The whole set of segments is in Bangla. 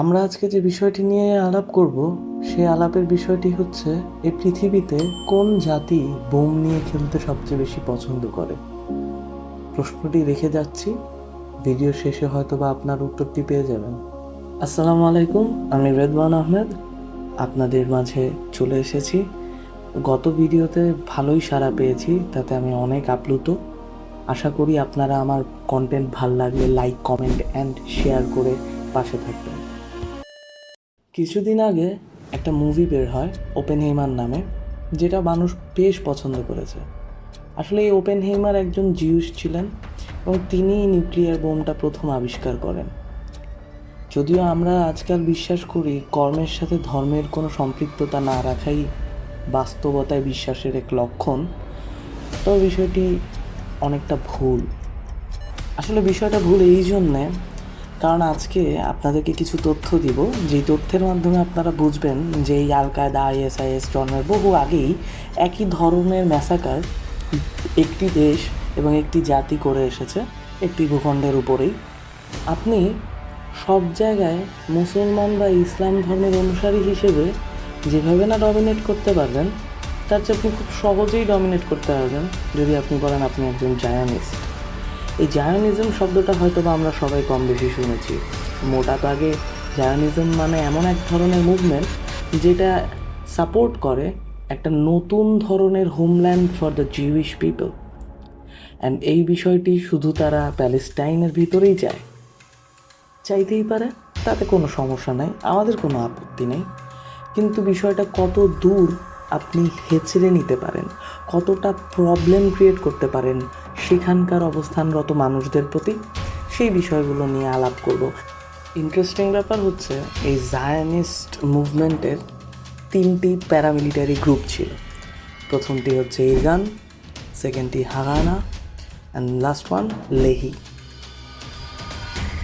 আমরা আজকে যে বিষয়টি নিয়ে আলাপ করব সেই আলাপের বিষয়টি হচ্ছে এই পৃথিবীতে কোন জাতি বোম নিয়ে খেলতে সবচেয়ে বেশি পছন্দ করে? প্রশ্নটি রেখে যাচ্ছি। ভিডিও শেষে হয়তো বা আপনার উত্তরটি পেয়ে যাবেন। আসসালামু আলাইকুম, আমি রেদওয়ান আহমেদ। আপনাদের মাঝে চলে এসেছি। গত ভিডিওতে ভালোই সাড়া পেয়েছি, তাতে আমি অনেক আপ্লুত। আশা করি আপনারা আমার কন্টেন্ট ভালো লাগলে লাইক কমেন্ট অ্যান্ড শেয়ার করে পাশে থাকবেন। কিছুদিন আগে একটা মুভি বের হয় ওপেন হেইমার নামে, যেটা মানুষ বেশ পছন্দ করেছে। আসলে এই ওপেন হেইমার একজন জিউস ছিলেন এবং তিনি নিউক্লিয়ার বোমটা প্রথম আবিষ্কার করেন। যদিও আমরা আজকাল বিশ্বাস করি কর্মের সাথে ধর্মের কোনো সম্পৃক্ততা না রাখাই বাস্তবতায় বিশ্বাসের এক লক্ষণ, তবে বিষয়টি অনেকটা ভুল। আসলে বিষয়টা ভুল এই জন্যে কারণ আজকে আপনাদেরকে কিছু তথ্য দিব। যেই তথ্যের মাধ্যমে আপনারা বুঝবেন যে এই আল কায়দা আইএসআইএস জন্মের বহু আগেই একই ধরনের ম্যাসাকার একটি দেশ এবং একটি জাতি করে এসেছে, একটি ভূখণ্ডের উপরেই। আপনি সব জায়গায় মুসলমান বা ইসলাম ধর্মের অনুসারী হিসেবে যেভাবে না ডমিনেট করতে পারবেন, তার চেয়ে আপনি খুব সহজেই ডমিনেট করতে পারবেন, যদি আপনি বলেন আপনি একজন জায়ানিস্ট এই জায়নিজম শব্দটা হয়তো বা আমরা সবাই কম বেশি শুনেছি। মোটা দাগে জায়নিজম মানে এমন এক ধরনের মুভমেন্ট যেটা সাপোর্ট করে একটা নতুন ধরনের homeland for the Jewish people and এই বিষয়টি শুধু তারা প্যালেস্টাইনের ভিতরেই যায়। চাইতেই পারে তাতে কোনো সমস্যা নাই, আমাদের কোনো আপত্তি নেই। কিন্তু বিষয়টা কত দূর আপনি হেঁচড়ে নিতে পারেন, কতটা প্রবলেম ক্রিয়েট করতে পারেন সেখানকার অবস্থানরত মানুষদের প্রতি সেই বিষয়গুলো নিয়ে আলাপ করব। ইন্টারেস্টিং ব্যাপার হচ্ছে, এই জায়ানিস্ট মুভমেন্টের তিনটি প্যারামিলিটারি গ্রুপ ছিল। প্রথমটি হচ্ছে Iran সেকেন্ডটি Haganah and last one Lehi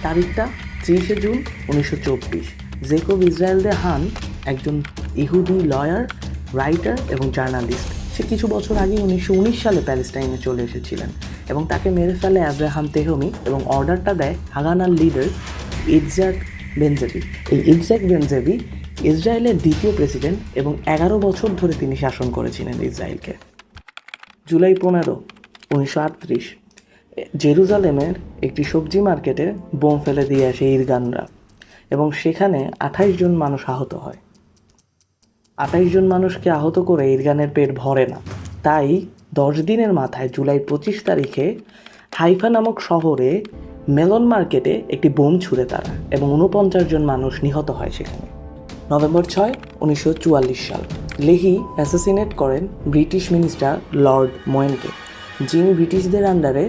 তারিখটা ত্রিশে জুন উনিশশো চব্বিশ। জেকব ইসরায়েল দে হান একজন ইহুদি লয়ার রাইটার এবং জার্নালিস্ট সে কিছু বছর আগে উনিশশো উনিশ সালে প্যালেস্টাইনে চলে এসেছিলেন এবং তাকে মেরে ফেলে আব্রাহাম তেহমি এবং অর্ডারটা দেয় হাগানার লিডার ইটজাক বেনজেবি এই ইটজাক বেনজেবি ইসরায়েলের দ্বিতীয় প্রেসিডেন্ট এবং এগারো বছর ধরে তিনি শাসন করেছিলেন ইসরায়েলকে। জুলাই পনেরো, উনিশশো আটত্রিশ, জেরুজালেমের একটি সবজি মার্কেটে বোম ফেলে দিয়ে আসে ইরগানরা এবং সেখানে আঠাইশ জন মানুষ আহত হয়। আঠাইশ জন মানুষকে আহত করে ইরগানের পেট ভরে না। তাই দশ দিনের মাথায় জুলাই পঁচিশ তারিখে হাইফা নামক শহরে মেলন মার্কেটে একটি বোম ছুড়ে তারা এবং উনপঞ্চাশ জন মানুষ নিহত হয় সেখানে। নভেম্বর ছয়, উনিশশো সাল, লেহি অ্যাসাসিনেট করেন ব্রিটিশ মিনিস্টার লর্ড মোয়েনকে, যিনি ব্রিটিশদের আন্ডারে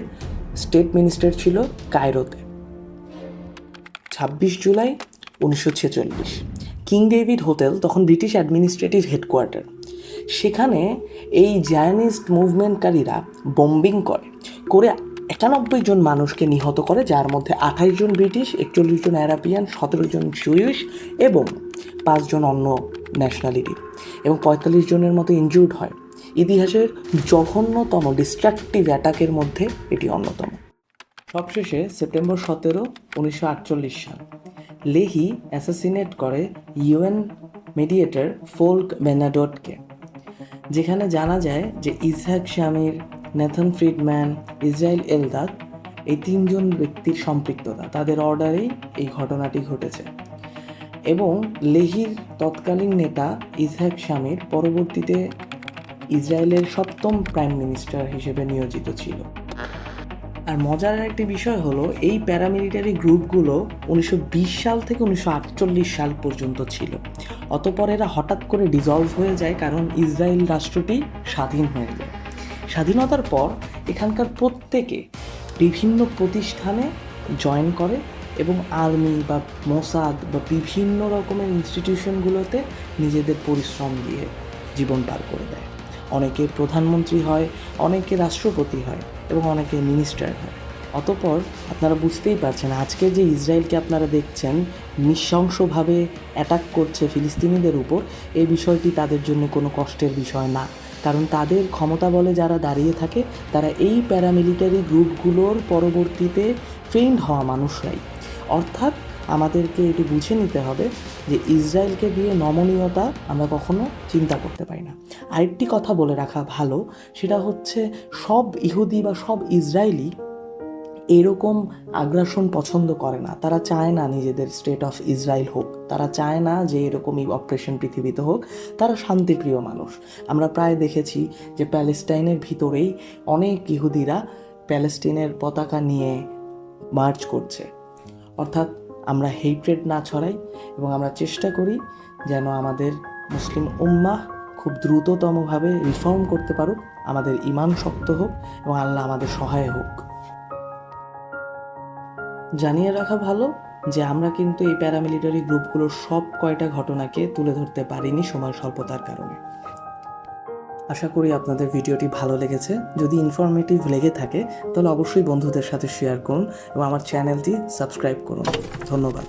স্টেট মিনিস্টার ছিল কায়রোতে। ছাব্বিশ জুলাই, উনিশশো ছেচল্লিশ। কিং ডেভিড হোটেল, তখন ব্রিটিশ অ্যাডমিনিস্ট্রেটিভ হেডকোয়ার্টার। সেখানে এই জায়ানিস্ট মুভমেন্টকারীরা বম্বিং করে করে একানব্বই জন মানুষকে নিহত করে, যার মধ্যে আঠাইশ জন ব্রিটিশ, একচল্লিশ জন অ্যারাবিয়ান, সতেরো জন জুইশ এবং পাঁচজন অন্য ন্যাশনালিটি এবং পঁয়তাল্লিশ জনের মতো ইনজুর্ড হয়। ইতিহাসের জঘন্যতম ডিস্ট্রাকটিভ অ্যাটাকের মধ্যে এটি অন্যতম। সবশেষে সেপ্টেম্বর সতেরো, উনিশশো সাল। লেহি অ্যাসাসিনেট করে ইউএন মেডিয়েটর ফোল্ক বেনাডটকে, যেখানে জানা যায় যে Yitzhak Shamir Nathan Friedman, Israel Eldad এই তিনজন ব্যক্তির সম্পৃক্ততা। তাদের অর্ডারেই এই ঘটনাটি ঘটেছে। এবং লেহির তৎকালীন নেতা ইসহাক শামির পরবর্তীতে ইসরায়েলের সপ্তম প্রাইম মিনিস্টার হিসেবে নিয়োজিত ছিল। আর মজার একটি বিষয় হলো, এই প্যারামিলিটারি গ্রুপগুলো উনিশশো বিশ সাল থেকে উনিশশো আটচল্লিশ সাল পর্যন্ত ছিল। অতপর এরা হঠাৎ করে ডিজলভ হয়ে যায় কারণ ইসরায়েল রাষ্ট্রটি স্বাধীন হয়ে যায় স্বাধীনতার পর এখানকার প্রত্যেকে বিভিন্ন প্রতিষ্ঠানে জয়েন করে এবং আর্মি বা মোসাদ বা বিভিন্ন রকমের ইনস্টিটিউশনগুলোতে নিজেদের পরিশ্রম দিয়ে জীবন পার করে দেয়। অনেকে প্রধানমন্ত্রী হয়, অনেকে রাষ্ট্রপতি হয় এবং অনেকে মিনিস্টার হয়। অতপর আপনারা বুঝতেই পারছেন, আজকে যে ইসরায়েলকে আপনারা দেখছেন, নৃশংসভাবে অ্যাটাক করছে ফিলিস্তিনিদের উপর, এই বিষয়টি তাদের জন্য কোনো কষ্টের বিষয় না। কারণ তাদের ক্ষমতা বলে যারা দাঁড়িয়ে থাকে, তারা এই প্যারামিলিটারি গ্রুপগুলোর পরবর্তীতে ট্রেন্ড হওয়া মানুষরাই অর্থাৎ আমাদেরকে এটি বুঝে নিতে হবে যে ইসরায়েলকে দিয়ে নমনীয়তা আমরা কখনো চিন্তা করতে পারি না। আরেকটি কথা বলে রাখা ভালো, সেটা হচ্ছে সব ইহুদি বা সব ইসরায়েলি এরকম আগ্রাসন পছন্দ করে না। তারা চায় না নিজেদের স্টেট অফ ইসরায়েল হোক, তারা চায় না যে এরকমই অপারেশন পৃথিবীতে হোক। তারা শান্তিপ্রিয় মানুষ। আমরা প্রায় দেখেছি যে প্যালেস্টাইনের ভিতরেই অনেক ইহুদিরা প্যালেস্টিনের পতাকা নিয়ে মার্চ করছে। অর্থাৎ আমরা হেইট্রেড না ছড়াই এবং আমরা চেষ্টা করি যেন আমাদের মুসলিম উম্মাহ খুব দ্রুততমভাবে রিফর্ম করতে পারুক, আমাদের ইমান শক্ত হোক এবং আল্লাহ আমাদের সহায় হোক। জানিয়ে রাখা ভালো যে আমরা কিন্তু এই প্যারামিলিটারি গ্রুপগুলোর সব কয়টা ঘটনাকে তুলে ধরতে পারিনি সময় স্বল্পতার কারণে। আশা করি আপনাদের ভিডিওটি ভালো লেগেছে। যদি ইনফরমেটিভ লেগে থাকে, তাহলে অবশ্যই বন্ধুদের সাথে শেয়ার করুন এবং আমার চ্যানেলটি সাবস্ক্রাইব করুন। ধন্যবাদ।